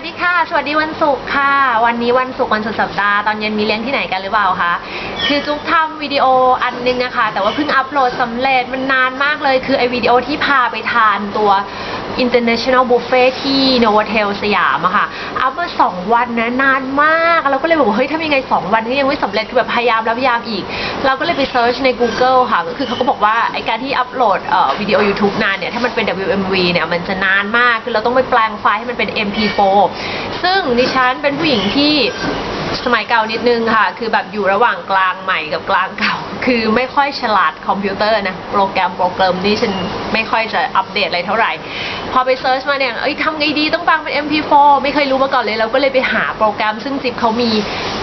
วัสดีค่ะ สวัสดีวันศุกร์ค่ะ วันนี้วันศุกร์วันสุดสัปดาห์ตอนเย็นมีเลี้ยงที่ไหนกันหรือเปล่าคะคือจุ๊กทำวิดีโออันนึงนะคะแต่ว่าเพิ่งอัปโหลดสำเร็จมันนานมากเลย คือไอวิดีโอที่พาไปทานตัว International Buffet ที่ Novotel สยามอะค่ะ อัพมาสองวันนะนานมาก เราก็เลยบอกว่าเฮ้ยทำยังไงสองวันนี้ยังไม่สำเร็จคือแบบพยายามแล้วพยายามอีก เราก็เลยไปเซิร์ชใน Google ค่ะ ก็คือเขาก็บอกว่าไอการที่อัปโหลดเอ่อวิดีโอ YouTube นานเนี่ย ถ้ามันเป็น WMV เนี่ย มันจะนานมาก คือเราต้องไปแปลงไฟล์ให้มันเป็น MP4 ซึ่งดิฉันเป็นผู้หญิงที่สมัยเก่านิดนึงค่ะ คือแบบอยู่ระหว่างกลางใหม่กับกลางเก่า คือไม่ค่อยฉลาดคอมพิวเตอร์นะ โปรแกรมโปรแกรมนี่ฉันไม่ค่อยจะอัปเดตอะไรเท่าไหร่ พอไปเซิร์ชมาเนี่ยเอ้ยทำไงดีต้องฟังเป็น MP4 ไม่เคยรู้มาก่อนเลย เราก็เลยไปหาโปรแกรมซึ่งซิปเขามี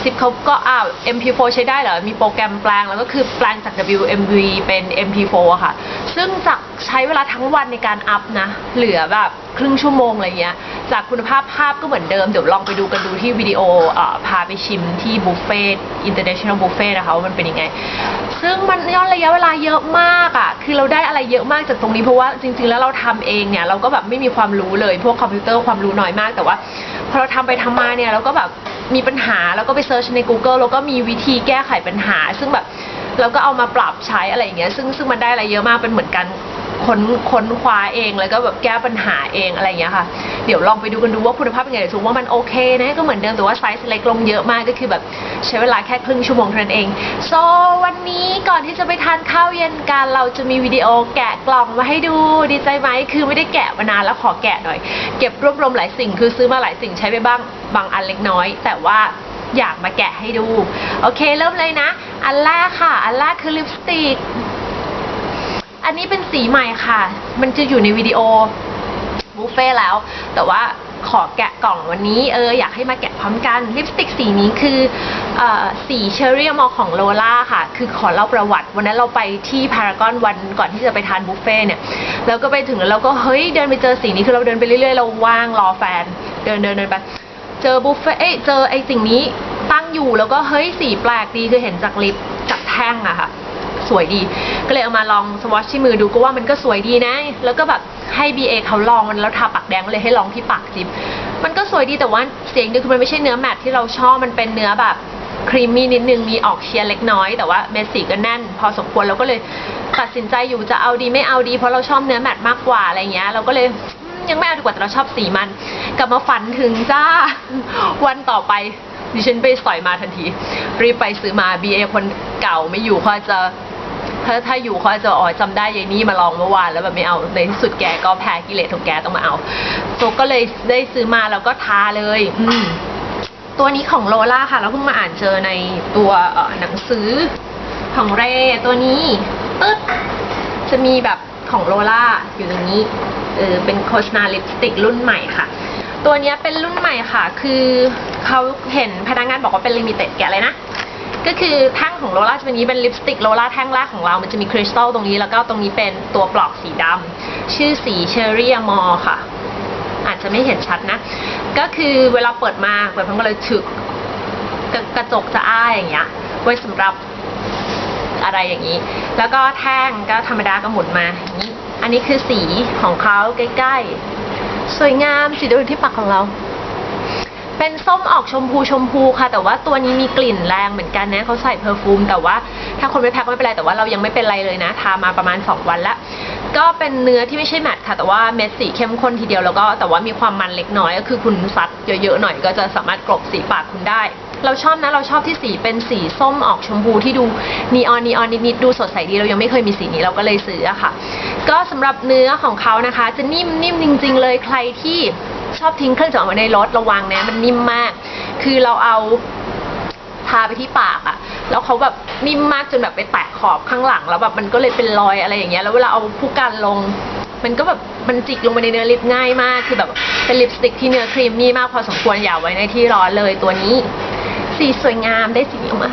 ซิปเขาก็อ้าว MP4 ใช้ได้เหรอ มีโปรแกรมแปลงแล้วก็คือแปลงจาก WMV เป็น MP4 อะค่ะ ซึ่งจากใช้เวลาทั้งวันในการอัพนะ เหลือแบบครึ่งชั่วโมงอะไรเงี้ย จากคุณภาพภาพก็เหมือนเดิม เดี๋ยวลองไปดูกันดูที่วิดีโอเอ่อพาไปชิมที่บุฟเฟ่ต์ international buffet นะคะว่ามันเป็นยังไงซึ่งมันย้อนระยะเวลาเยอะมากอะ่ะ คือเราได้อะไรเยอะมากจากตรงนี้เพราะว่าจริง ๆ แล้วเราทำเองเนี่ยเราก็แบบไม่มีความรู้เลย พวกคอมพิวเตอร์ความรู้น้อยมาก แต่ว่าพอเราทำไปทำมาเนี่ยเราก็แบบมีปัญหาแล้วก็ไปเซิร์ชใน Google แล้วก็มีวิธีแก้ไขปัญหา ซึ่งแบบเราก็เอามาปรับใช้อะไรอย่างเงี้ย ซึ่งซึ่งมันได้อะไรเยอะมากเป็นเหมือนกัน ค้นค้นคว้าเองแล้วก็แบบแก้ปัญหาเองอะไรอย่างเงี้ยค่ะ เดี๋ยวลองไปดูกันดูว่าคุณภาพเป็นไงเดี๋ยวถูกว่ามันโอเคนะก็เหมือนเดิมแต่ว่าไซส์เล็กลงเยอะมากก็คือแบบใช้เวลาแค่ครึ่งชั่วโมงเท่านั้นเอง so วันนี้ก่อนที่จะไปทานข้าวเย็นกันเราจะมีวิดีโอแกะกล่องมาให้ดูดีใจไหมคือไม่ได้แกะมานานแล้วขอแกะหน่อย เก็บรวบรวมหลายสิ่งคือซื้อมาหลายสิ่งใช้ไปบ้างบางอันเล็กน้อย แต่ว่าอยากมาแกะให้ดู โอเคเริ่มเลยนะ อันแรกค่ะ อันแรกคือลิปสติก อันนี้เป็นสีใหม่ค่ะ มันจะอยู่ในวิดีโอบุฟเฟ่แล้ว แต่ว่าขอแกะกล่องวันนี้เอออยากให้มาแกะพร้อมกันลิปสติกสีนี้คืออสีเชอรี่มอของโลล่าค่ะ คือขอเล่าประวัติ วันนั้นเราไปที่พารากอนวันก่อนที่จะไปทานบุฟเฟ่เนี่ยแล้วก็ไปถึงแล้วเราก็เฮ้ยเดินไปเจอสีนี้คือเราเดินไปเรื่อยๆ เราว่างรอแฟน เดินเดินเดินไปเจอบุฟเฟ่เอ้ยเจอไอ้สิ่งนี้ตั้งอยู่แล้วก็เฮ้ยสีแปลกดีคือเห็นจากลิปจากแท่งอะค่ะ สวยดี ก็เลยเอามาลองสวอชที่มือดูก็ว่ามันก็สวยดีนะ แล้วก็แบบให้ BA เขาลองมันแล้วทาปากแดงก็เลยให้ลองที่ปากจิบมันก็สวยดีแต่ว่าเสียงดีคือมันไม่ใช่เนื้อแมทที่เราชอบมันเป็นเนื้อแบบครีมมี่นิดนึงมีออกเชียร์เล็กน้อยแต่ว่าเม็ดสีก็แน่น พอสมควรเราก็เลยตัดสินใจอยู่จะเอาดีไม่เอาดี เพราะเราชอบเนื้อแมทมากกว่าอะไรเงี้ย เราก็เลยยังไม่เอาดีกว่าแต่เราชอบสีมัน กลับมาฝันถึงจ้าวันต่อไปดิฉันไปสอยมาทันที รีบไปซื้อมา BA คนเก่าไม่อยู่เขาจะ ถ้าถ้าอยู่เขาอาจจะอ๋อจำได้ยายนี่มาลองเมื่อวานแล้วแบบไม่เอาในที่สุดแกก็แพ้กิเลสของแกต้องมาเอาตัวก็เลยได้ซื้อมาแล้วก็ทาเลยอืมตัวนี้ของโลล่าค่ะ เราเพิ่งมาอ่านเจอในตัวเอ่อหนังสือของเรตัวนี้ตึ๊ดจะมีแบบของโลล่าอยู่ตรงนี้เออเป็นโฆษณาลิปสติกรุ่นใหม่ค่ะ ตัวนี้เป็นรุ่นใหม่ค่ะ คือเขาเห็นพนักงานบอกว่าเป็นลิมิเต็ดแกะเลยนะ ก็คือแท่งของโลล่าจะเป็นนี้เป็นลิปสติกโลล่าแท่งแรกของเรา มันจะมีคริสตัลตรงนี้แล้วก็ตรงนี้เป็นตัวปลอกสีดำชื่อสีเชอรี่มอค่ะ อาจจะไม่เห็นชัดนะ ก็คือเวลาเปิดมาเปิดพันก็เลยถึกกระกระจกจะอ้าอย่างเงี้ย ไว้สำหรับอะไรอย่างนี้ แล้วก็แท่งก็ธรรมดาก็หมุนมาอย่างนี้ อันนี้คือสีของเขาใกล้ๆ สวยงามสีดูที่ปากของเรา เป็นส้มออกชมพูชมพูค่ะ แต่ว่าตัวนี้มีกลิ่นแรงเหมือนกันนะเขาใส่เพอร์ฟูมแต่ว่าถ้าคนไม่แพ้ก็ไม่เป็นไร แต่ว่าเรายังไม่เป็นไรเลยนะ ทามาประมาณ 2 วันล้วก็เป็นเนื้อที่ไม่ใช่แมตต์ค่ะ แต่ว่าเม็ดสีเข้มข้นทีเดียวแล้วก็แต่ว่ามีความมันเล็กน้อย ก็คือคุณซัดเยอะๆหน่อยก็จะสามารถกลบสีปากคุณได้ เราชอบนะเราชอบที่สีเป็นสีส้มออกชมพูที่ดูนีออนนีออนนิดๆดูสดใสดีเรายังไม่เคยมีสีนี้เราก็เลยซื้ออะค่ะ ก็สำหรับเนื้อของเขานะคะ จะนิ่มนิ่มจริง ๆ เลยใครที่ ชอบทิ้งเครื่องสำอางไว้ในรถระวังนะมันนิ่มมาก คือเราเอาทาไปที่ปากอะแล้วเขาแบบนิ่มมากจนแบบไปแตะขอบข้างหลัง แล้วแบบมันก็เลยเป็นรอยอะไรอย่างเงี้ย แล้วเวลาเอาผู้กันลง มันก็แบบมันจิกลงไปในเนื้อลิปง่ายมาก คือแบบเป็นลิปสติกที่เนื้อครีมมี่มากพอสมควรอย่าไว้ในที่ร้อนเลยตัวนี้ สีสวยงามได้สีออกมา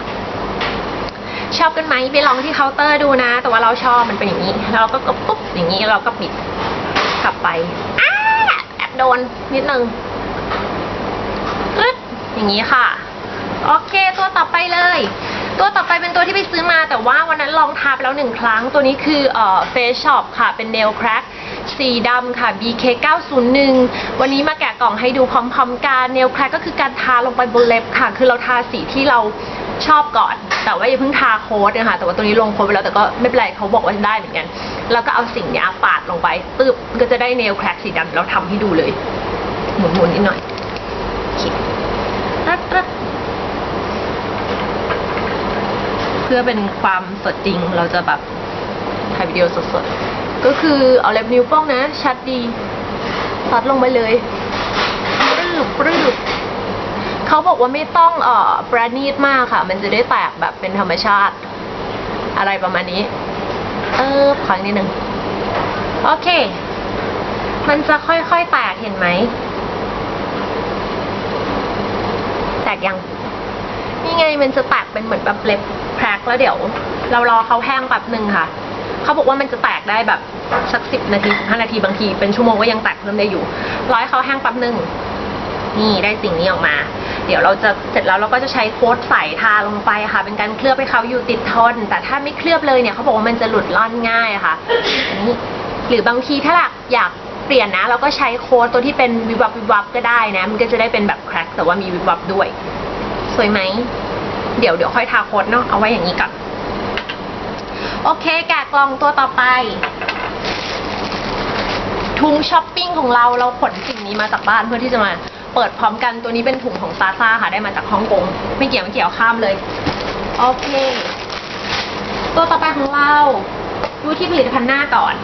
ชอบกันไหมไปลองที่เคาน์เตอร์ดูนะ แต่ว่าเราชอบมันเป็นอย่างนี้แล้วเราก็กดปุ๊บอย่างนี้เราก็ปิดกลับไปอ้า โดนนิดนึงอึ๊ดอย่างนี้ค่ะ โอเคตัวต่อไปเลย ตัวต่อไปเป็นตัวที่ไปซื้อมา แต่ว่าวันนั้นลองทาไปแล้วหนึ่งครั้ง ตัวนี้คือเอ่อ Face Shop ค่ะ เป็น Nail Crack สีดำค่ะ BK 901วันนี้มาแกะกล่องให้ดูพร้อมๆกันเนลแคลก็คือการทาลงไปบนเล็บค่ะ คือเราทาสีที่เรา ชอบก่อน แต่ว่าอย่าเพิ่งทาโค้ดนะคะแต่ว่าตัวนี้ลงโค้ดไปแล้วแต่ก็ไม่เป็นไรเขาบอกว่าได้เหมือนกัน แล้วก็เอาสิ่งนี้ปาดลงไปตึบก็จะได้เนลแคลสีดำเราทำให้ดูเลย หมุนๆนิดหน่อยเคตึ๊ดเพื่อเป็นความสดจริงเราจะแบบถ่ายวิดีโอสดๆ ก็คือเอาเล็บนิ้วโป้งนะ ชัดดีตัดลงไปเลยปรืบปรืบ เขาบอกว่าไม่ต้องเอ่อประณีตมากค่ะ มันจะได้แตกแบบเป็นธรรมชาติ อะไรประมาณนี้ เออขออีกนิดนึงโอเค มันจะค่อยๆแตกเห็นไหม แตกยัง นี่ไงมันจะแตกเป็นเหมือนแบบเล็บแพรกแล้วเดี๋ยว เรารอเขาแห้งแป๊บหนึ่งค่ะ เขาบอกว่ามันจะแตกได้แบบสักสิบนาทีห้านาทีบางที เป็นชั่วโมงก็ยังแตกเพิ่มได้อยู่รอให้เขาแห้งแป๊บหนึ่ง นี่ได้สิ่งนี้ออกมา เดี๋ยวเราจะเสร็จแล้วเราก็จะใช้โค้ดใส่ทาลงไปค่ะ เป็นการเคลือบให้เขาอยู่ติดทน แต่ถ้าไม่เคลือบเลยเนี่ยเขาบอกว่ามันจะหลุดล่อนง่ายค่ะอันนี้หรือบางทีถ้าอยากเปลี่ยนนะ เราก็ใช้โค้ดตัวที่เป็นวิบวับวิบวับก็ได้นะ มันก็จะได้เป็นแบบแครกแต่ว่ามีวิบวับด้วย สวยไหม เดี๋ยวเดี๋ยวค่อยทาโค้ดเนาะเอาไว้อย่างนี้ก่อนโอเคแกะกล่องตัวต่อไปถุงช้อปปิ้งของเราเราขนสิ่งนี้มาจากบ้านเพื่อที่จะมา เปิดพร้อมกันตัวนี้เป็นถุงของซาซ่าค่ะได้มาจากฮ่องกงไม่เกี่ยวไม่เกี่ยวข้ามเลย โอเค ตัวต่อไปของเราดูที่ผลิตภัณฑ์หน้าก่อน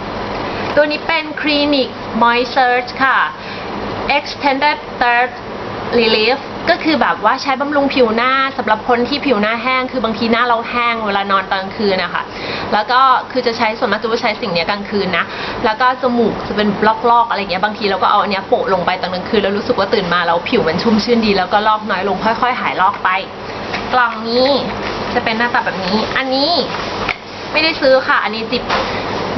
ตัวนี้เป็น Clinic Moisture ค่ะ Extended Third Relief ก็คือแบบว่าใช้บำรุงผิวหน้าสำหรับคนที่ผิวหน้าแห้ง คือบางทีหน้าเราแห้งเวลานอนตอนกลางคืนนะคะแล้วก็คือจะใช้ส่วนมากจะใช้สิ่งเนี้ยกลางคืนนะแล้วก็จมูกจะเป็นลอกๆอะไรเงี้ยบางทีเราก็เอาอันเนี้ยโปะลงไปตอนกลางคืนแล้วรู้สึกว่าตื่นมาแล้วผิวมันชุ่มชื่นดี แล้วก็ลอกน้อยลงค่อย ๆ หายลอกไป กล่องนี้จะเป็นหน้าตาแบบนี้ อันนี้ไม่ได้ซื้อค่ะ อันนี้จิบ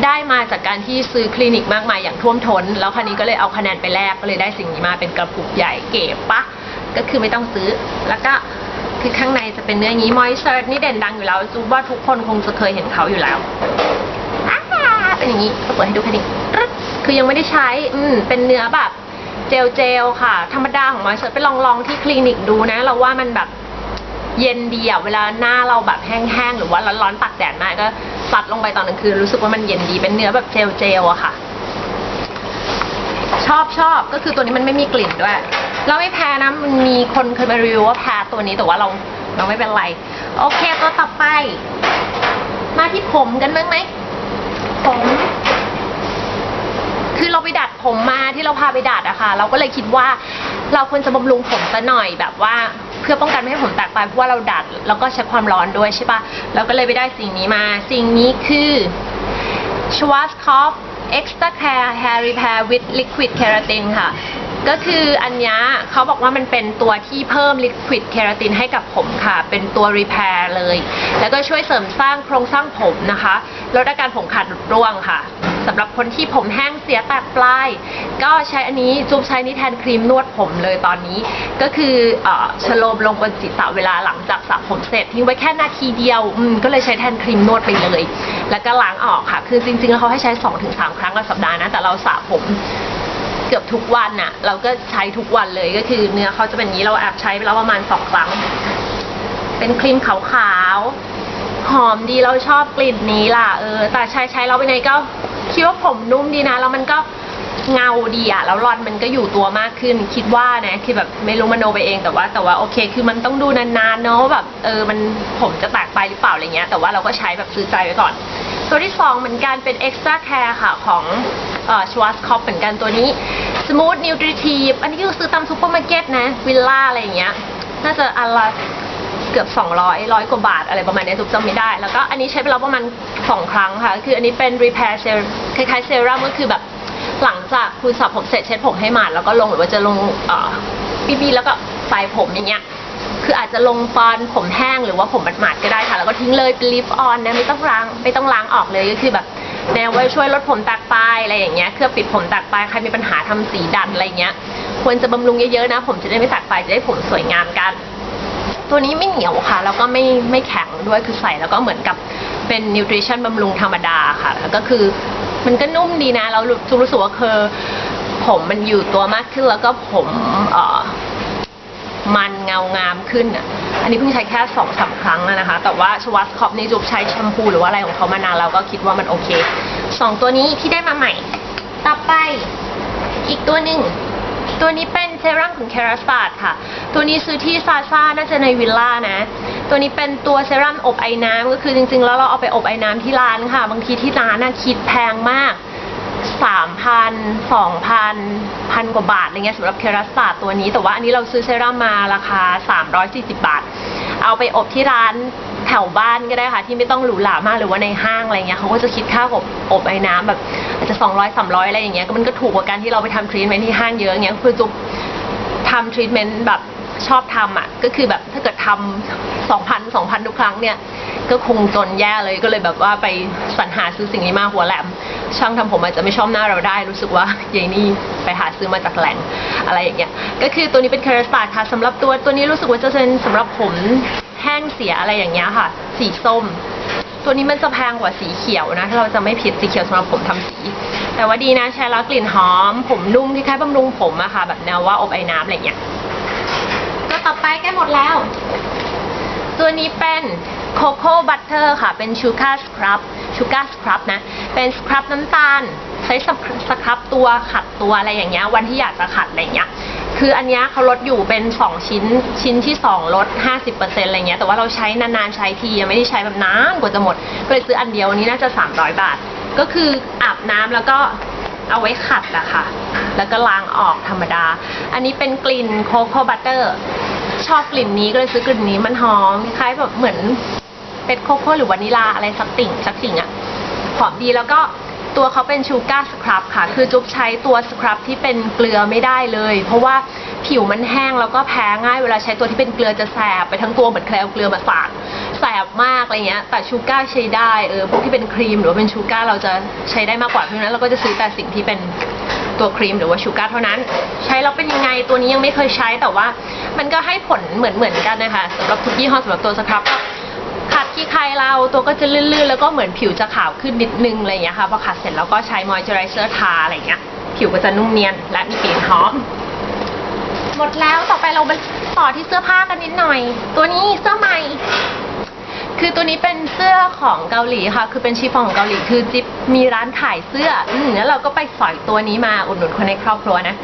ได้มาจากการที่ซื้อคลินิกมากมายอย่างท่วมท้น แล้วคันนี้ก็เลยเอาคะแนนไปแลกก็เลยได้สิ่งนี้มาเป็นกระปุกใหญ่เก๋ปะ ก็คือไม่ต้องซื้อ แล้วก็คือข้างในจะเป็นเนื้ออย่างนี้มอยเซอร์นี่เด่นดังอยู่แล้วจูว่าทุกคนคงจะเคยเห็นเขาอยู่แล้วอ่าเป็นอย่างนี้ก็เปิดให้ดูแค่นี้คือยังไม่ได้ใช้ อืมเป็นเนื้อแบบเจลเจลค่ะ ธรรมดาของมอยเซอร์ไปลองลองที่คลินิกดูนะ เราว่ามันแบบเย็นดีอะเวลาหน้าเราแบบแห้งๆ หรือว่าร้อนๆตากแดดมากก็ปัดลงไปตอนกลางคืนรู้สึกว่ามันเย็นดีเป็นเนื้อแบบเจลเจลอะค่ะ ชอบชอบก็คือตัวนี้มันไม่มีกลิ่นด้วย เราไม่แพ้นะมันมีคนเคยมารีวิวว่าแพ้ตัวนี้แต่ว่าเราเราไม่เป็นไร โอเคตัวต่อไป มาที่ผมกันบ้างไหมผมคือเราไปดัดผมมาที่เราพาไปดัดอะค่ะ เราก็เลยคิดว่าเราควรจะบำรุงผมซะหน่อยแบบว่าเพื่อป้องกันไม่ให้ผมแตกไปเพราะว่าเราดัดแล้วก็ใช้ความร้อนด้วยใช่ปะเราก็เลยไปได้สิ่งนี้มา สิ่งนี้คือ Schwarzkopf Extra Care Hair Repair with Liquid Keratin ค่ะ ก็คืออันนี้เขาบอกว่ามันเป็นตัวที่เพิ่ม Liquid Keratin ให้กับผมค่ะ เป็นตัว Repair เลย แล้วก็ช่วยเสริมสร้างโครงสร้างผมนะคะลดอาการผมขาดหลุดร่วงค่ะสำหรับคนที่ผมแห้งเสียแตกปลาย ก็ใช้อันนี้จุ๊บใช้นี่แทนครีมนวดผมเลยตอนนี้ ก็คือเอ่อชโลมลงบนศีรษะเวลาหลังจากสระผมเสร็จทิ้งไว้แค่นาทีเดียวอืมก็เลยใช้แทนครีมนวดไปเลย แล้วก็ล้างออกค่ะ คือจริงๆแล้วเขาให้ใช้ 2-3 ครั้งต่อสัปดาห์นะแต่เราสระผม เกือบทุกวันน่ะ เราก็ใช้ทุกวันเลยก็คือเนื้อเขาจะเป็นอย่างนี้เราแอบใช้ไปแล้วประมาณสองครั้ง เป็นครีมขาวๆหอมดีเราชอบกลิ่นนี้ล่ะ เออ แต่ใช้ใช้เราไปไหนก็คิดว่าผมนุ่มดีนะ แล้วมันก็เงาดีอะแล้วรอนมันก็อยู่ตัวมากขึ้น คิดว่านะคือแบบไม่รู้มโนไปเองแต่ว่า แต่ว่าโอเค คือมันต้องดูนานๆเนาะแบบเออมันผมจะแตกไปหรือเปล่าอะไรเงี้ย แต่ว่าเราก็ใช้แบบซื้อใจไว้ก่อน ตัวที่สองเหมือนกันเป็น extra care ค่ะของอ Schwarzkopf เหมือนกันตัวนี้ smooth nutritive อันนี้คือซื้อตามซูเปอร์มาร์เก็ตนะวิลล่าอะไรอย่างเงี้ย น่าจะอันละเกือบ 200ร้อยกว่าบาทอะไรประมาณนี้ยทุกจำไม่ได้ แล้วก็อันนี้ใช้ไปแล้วประมาณ 2 ครั้งค่ะ คืออันนี้เป็น repair serum คล้ายๆเซรั่มก็คือแบบหลังจากคุณสระผมเสร็จเช็ดผมให้หมาดแล้วก็ลงหรือว่าจะลงเอ่อบีแล้วก็ปลายผมอย่างเงี้ย คืออาจจะลงตอนผมแห้งหรือว่าผมหมาดๆก็ได้ค่ะ แล้วก็ทิ้งเลยเป็นลิฟออนนะไม่ต้องล้างไม่ต้องล้างออกเลยก็คือแบบแนวไว้ช่วยลดผมแตกปลายอะไรอย่างเงี้ยเคลือบปิดผมแตกปลายใครมีปัญหาทำสีดัดอะไรเงี้ย ควรจะบำรุงเยอะๆนะ ผมจะได้ไม่แตกปลายจะได้ผมสวยงามกัน ตัวนี้ไม่เหนียวค่ะ แล้วก็ไม่ไม่แข็งด้วยคือใส่แล้วก็เหมือนกับเป็นนิวทริชั่นบำรุงธรรมดาค่ะ แล้วก็คือมันก็นุ่มดีนะ เรารู้รู้สึกว่าคือผมมันอยู่ตัวมากขึ้นแล้วก็ผมเออ มันเงางามขึ้นอะอันนี้เพิ่งใช้แค่สองสามครั้งแล้วนะคะ แต่ว่าชวัสคอปนี่จุบใช้แชมพูหรือว่าอะไรของเขามานานแล้วก็คิดว่ามันโอเคสองตัวนี้ที่ได้มาใหม่ ต่อไปอีกตัวหนึ่งตัวนี้เป็นเซรั่มของ c a r a s p a d ค่ะ ตัวนี้ซื้อที่ซาซ่าน่าจะในวิลล่านะ ตัวนี้เป็นตัวเซรั่มอบไอ้น้ำก็คือจริงๆ แล้วเราเอาไปอบไอ้น้ำที่ร้านค่ะ บางทีที่ร้านน่ะคิดแพงมาก สามพันสองพันพันกว่าบาทอะไรเงี้ยสำหรับเครัสตาตัวนี้ แต่ว่าอันนี้เราซื้อเซรั่มมาราคา 340 บาท เอาไปอบที่ร้านแถวบ้านก็ได้ค่ะที่ไม่ต้องหรูหรามากหรือว่าในห้างอะไรเงี้ยเขาก็จะคิดค่าอบอบไอ้น้ำแบบอาจจะ 200 300 อะไรอย่างเงี้ยก็มันก็ถูกกว่าการที่เราไปทำทรีทเมนต์ที่ห้างเยอะเงี้ยคือจุบทำทรีทเมนต์แบบชอบทำอะก็คือแบบถ้าเกิดทำสองพันสองพันทุกครั้งเนี่ย ก็คงจนแย่เลยก็เลยแบบว่าไปสรรหาซื้อสิ่งนี้มาหัวแหลม ช่างทำผมอาจจะไม่ชอบหน้าเราได้รู้สึกว่ายายนี่ไปหาซื้อมาจากแหล่งอะไรอย่างเงี้ยก็คือตัวนี้เป็นคาราสตาค่ะสำหรับตัวตัวนี้รู้สึกว่าจะเป็นสำหรับผมแห้งเสียอะไรอย่างเงี้ยค่ะ สีส้ม ตัวนี้มันจะแพงกว่าสีเขียวนะถ้าเราจะไม่ผิดสีเขียวสำหรับผมทำสี แต่ว่าดีนะใช้แล้วกลิ่นหอม ผมนุ่มคล้ายๆบำรุงผมอะค่ะ แบบแนวว่าอบไอ้น้ำอะไรอย่างเงี้ยก็ต่อไปใกล้หมดแล้ว ตัวนี้เป็น โคโค่บัตเตอร์ค่ะ เป็นชูการ์สครับชูการ์สครับนะ เป็นสครับน้ำตาล ใช้สครับตัวขัดตัวอะไรอย่างเงี้ย วันที่อยากจะขัดอะไรอย่างเงี้ย คืออันนี้เขาลดอยู่เป็น 2 ชิ้น ชิ้นที่ 2 ลด 50%อะไรเงี้ย แต่ว่าเราใช้นานๆ ใช้ทียังไม่ได้ใช้แบบนานกว่าจะหมด ก็เลยซื้ออันเดียวอันนี้น่าจะ 300 บาท ก็คืออาบน้ำแล้วก็เอาไว้ขัดอะค่ะ แล้วก็ล้างออกธรรมดา อันนี้เป็นกลิ่นโคโค่บัตเตอร์ชอบกลิ่นนี้ก็เลยซื้อกลิ่นนี้มันหอมคล้ายแบบเหมือน เป็ดโคโค่หรือวานิลาอะไรสักติ่งสักสิ่งอะหอมดีแล้วก็ตัวเขาเป็นชูการ์สครับค่ะ คือจุ๊บใช้ตัวสครับที่เป็นเกลือไม่ได้เลย เพราะว่าผิวมันแห้งแล้วก็แพ้ง่ายเวลาใช้ตัวที่เป็นเกลือจะแสบไปทั้งตัวเหมือนแคลเกลือมาสาดแสบมากอะไรเงี้ย แต่ชูการ์ใช้ได้เออพวกที่เป็นครีมหรือว่าเป็นชูการ์เราจะใช้ได้มากกว่าเพราะฉะนั้นเราก็จะซื้อแต่สิ่งที่เป็นตัวครีมหรือว่าชูการ์เท่านั้น ใช้แล้วเป็นยังไงตัวนี้ยังไม่เคยใช้แต่ว่า มันก็ให้ผลเหมือนเหมือนกันนะคะสำหรับทุกยี่ห้อสำหรับตัวสครับก็ ที่ใครเราตัวก็จะลื่นๆ แล้วก็เหมือนผิวจะขาวขึ้นนิดนึงอะไรอย่างเงี้ยค่ะพอขัดเสร็จแล้วก็ใช้มอยเจอไรเซอร์ทาอะไรอย่างเงี้ยผิวก็จะนุ่มเนียนและมีกลิ่นหอม หมดแล้วต่อไปเราไปต่อที่เสื้อผ้ากันนิดหน่อย ตัวนี้เสื้อใหม่คือตัวนี้เป็นเสื้อของเกาหลีค่ะ คือเป็นชีฟองของเกาหลี คือจิ๊บมีร้านขายเสื้อ อืมแล้วเราก็ไปสอยตัวนี้มาอุดหนุนคนในครอบครัวนะ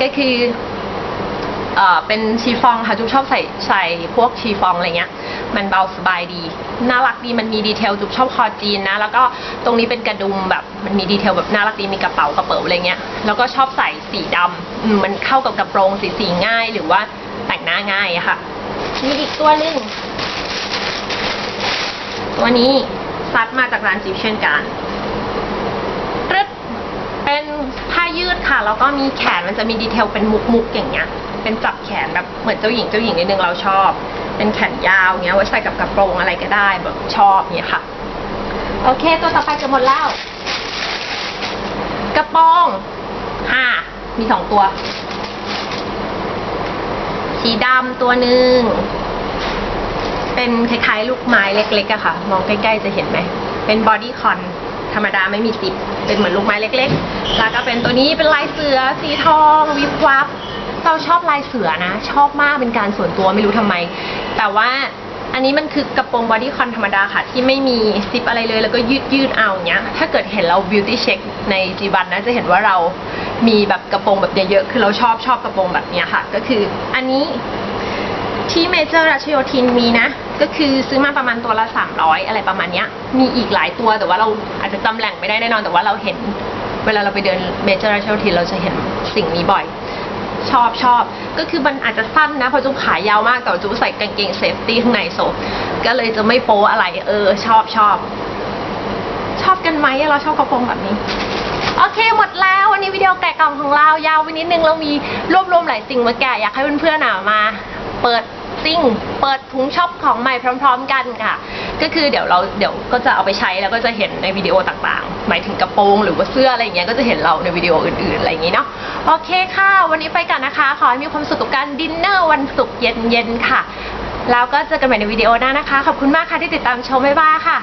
ก็คือ เอ่อ เป็นชีฟองค่ะ จุ๊บชอบใส่ใส่พวกชีฟองอะไรเงี้ย มันเบาสบายดี น่ารักดีมันมีดีเทลจุ๊บชอบคอจีนนะ แล้วก็ตรงนี้เป็นกระดุมแบบมันมีดีเทลแบบน่ารักดีมีกระเป๋ากระเป๋าอะไรเงี้ยแล้วก็ชอบใส่สีดำอืมมันเข้ากับกระโปรงสีสีง่าย หรือว่าแต่งหน้าง่ายอะค่ะมีอีกตัวหนึ่งตัวนี้ซัดมาจากร้านจิบเช่นกันตรึดเป็นผ้ายืดค่ะแล้วก็มีแขนมันจะมีดีเทลเป็นมุกๆอย่างเงี้ย เป็นจับแขนแบบเหมือนเจ้าหญิงเจ้าหญิงนิดนึงเราชอบ เป็นแขนยาวเงี้ยไว้ใส่กับกระโปรงอะไรก็ได้แบบชอบเงี้ยค่ะ โอเค ตัวต่อไปจะหมดแล้ว กระโปรงห้ามีสองตัว สีดำตัวหนึ่งเป็นคล้ายๆ ลูกไม้เล็กๆอะค่ะ มองใกล้ๆจะเห็นไหม เป็นบอดี้คอนธรรมดาไม่มีซิปเป็นเหมือนลูกไม้เล็กๆ แล้วก็เป็นตัวนี้เป็นลายเสือสีทอง วิบวับ เราชอบลายเสือนะ ชอบมากเป็นการส่วนตัวไม่รู้ทำไม แต่ว่าอันนี้มันคือกระโปรงบอดี้คอนธรรมดาค่ะ ที่ไม่มีซิปอะไรเลยแล้วก็ยืดยืดเอาเนี้ย ถ้าเกิดเห็นเราบิวตี้เช็คในจีบันนะจะเห็นว่าเรามีแบบกระโปรงแบบเยอะๆคือเราชอบชอบกระโปรงแบบเนี้ยค่ะ ก็คืออันนี้ที่เมเจอร์รัชโยธินมีนะ ก็คือซื้อมาประมาณตัวละ 300 อะไรประมาณเนี้ย มีอีกหลายตัวแต่ว่าเราอาจจะจำแหล่งไม่ได้แน่นอนแต่ว่าเราเห็น เวลาเราไปเดินเมเจอร์รัชโยธินเราจะเห็นสิ่งนี้บ่อย ชอบชอบ ก็คือมันอาจจะสั้นนะเพราะจุ๊บขายาวมากแต่จุ๊บใส่กางเกงเซฟตี้ข้างในโซก็เลยจะไม่โป๊อะไร เออ ชอบชอบ ชอบกันไหมเราชอบกระโปรงแบบนี้โอเคหมดแล้ววันนี้วิดีโอแกะกล่องของเรายาวไปนิดนึงเรามีรวบรวมหลายสิ่งมาแกะอยากให้เพื่อนๆมาเปิด ซิ่ง เปิดถุงช็อปของใหม่พร้อม ๆ กันค่ะ ก็คือเดี๋ยวเราเดี๋ยวก็จะเอาไปใช้แล้วก็จะเห็นในวิดีโอต่างๆ หมายถึงกระโปรงหรือว่าเสื้ออะไรอย่างเงี้ยก็จะเห็นเราในวิดีโออื่นๆอะไรอย่างงี้เนาะโอเคค่ะ วันนี้ไปกันนะคะ ขอให้มีความสุขกับการดินเนอร์วันศุกร์เย็นๆค่ะ แล้วก็เจอกันใหม่ในวิดีโอหน้านะคะ ขอบคุณมากค่ะที่ติดตามชมไม่บ้าค่ะ